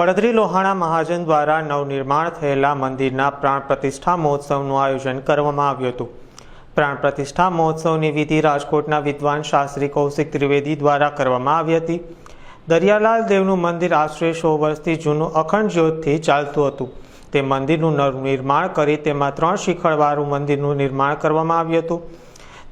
પડદરી લોહાણા મહાજન દ્વારા નવનિર્માણ થયેલા મંદિરના પ્રાણ પ્રતિષ્ઠા મહોત્સવનું આયોજન કરવામાં આવ્યું હતું. પ્રાણ પ્રતિષ્ઠા મહોત્સવની વિધિ રાજકોટના વિદ્વાન શાસ્ત્રી કૌશિક ત્રિવેદી દ્વારા કરવામાં આવી હતી. દરિયાલાલ દેવનું મંદિર આશરે સો વર્ષથી જૂનું અખંડ જ્યોતથી ચાલતું હતું. તે મંદિરનું નવનિર્માણ કરી તેમાં ત્રણ શિખરવાળું મંદિરનું નિર્માણ કરવામાં આવ્યું હતું.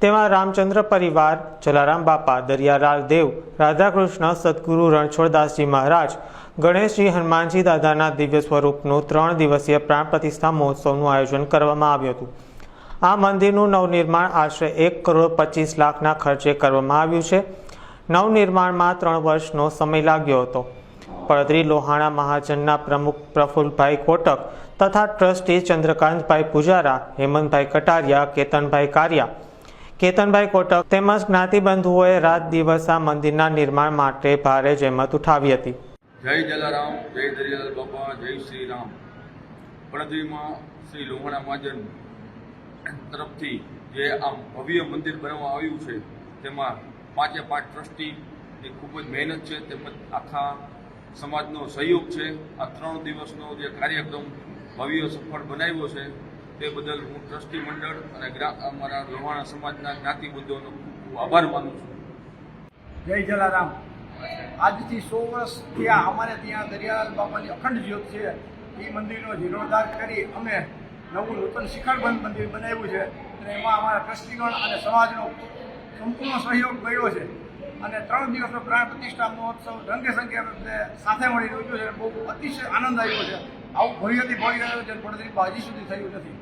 તેમાં રામચંદ્ર પરિવાર, જલારામ બાપા, દરિયાલાલ દેવ, રાધાકૃષ્ણ, સદગુરુ રણછોડદાસજી મહારાજ, ગણેશજી, હનુમાનજી દાદાના દિવ્ય સ્વરૂપનું ત્રણ દિવસીય પ્રાણ પ્રતિષ્ઠા મહોત્સવનું આયોજન કરવામાં આવ્યું હતું. આ મંદિરનું નવનિર્માણ આશરે એક કરોડ પચીસ લાખના ખર્ચે કરવામાં આવ્યું છે. નવનિર્માણમાં ત્રણ વર્ષનો સમય લાગ્યો હતો. પડદરી લોહાણા મહાજનના પ્રમુખ પ્રફુલભાઈ કોટક તથા ટ્રસ્ટી ચંદ્રકાંતભાઈ પૂજારા, હેમંતભાઈ કટારિયા, કેતનભાઈ કારિયા કેતનભાઈ કોટક તેમજ જ્ઞાતિબંધુઓએ રાત દિવસ આ મંદિરના નિર્માણ માટે ભારે જહેમત ઉઠાવી હતી. જય જલારામ, જય દરિયાલ બાપા, જય શ્રી રામ પડદરીમાં શ્રી લોહાણા મહાજન તરફથી જે આમ ભવ્ય મંદિર બનાવવામાં આવ્યું છે, તેમાં પાંચે પાંચ ટ્રસ્ટીની ખૂબ જ મહેનત છે, તેમજ આખા સમાજનો સહયોગ છે. આ ત્રણ દિવસનો જે કાર્યક્રમ ભવ્ય સફળ બનાવ્યો છે તે બદલ હું ટ્રસ્ટી મંડળ અને અમારા લોહાણા સમાજના જ્ઞાતિ ખૂબ ખૂબ આભાર માનું છું. જય જલારામ. આજથી સો વર્ષ ત્યાં અમારે ત્યાં દરિયાલાલ બાપાની અખંડ જ્યોત છે. એ મંદિરનો જીર્ણોદ્ધાર કરી અમે નવું નૂતન શિખરબંધ મંદિર બનાવ્યું છે. અને એમાં અમારા ટ્રસ્ટીગણ અને સમાજનો સંપૂર્ણ સહયોગ મળ્યો છે. અને ત્રણ દિવસનો પ્રાણ પ્રતિષ્ઠા મહોત્સવ રંગે સંખ્યા સાથે મળી રહ્યું છે. બહુ અતિશય આનંદ આવ્યો છે. આવું ભવ્યથી ભવ્ય આયોજન પડદરી બાજી સુધી થયું નથી.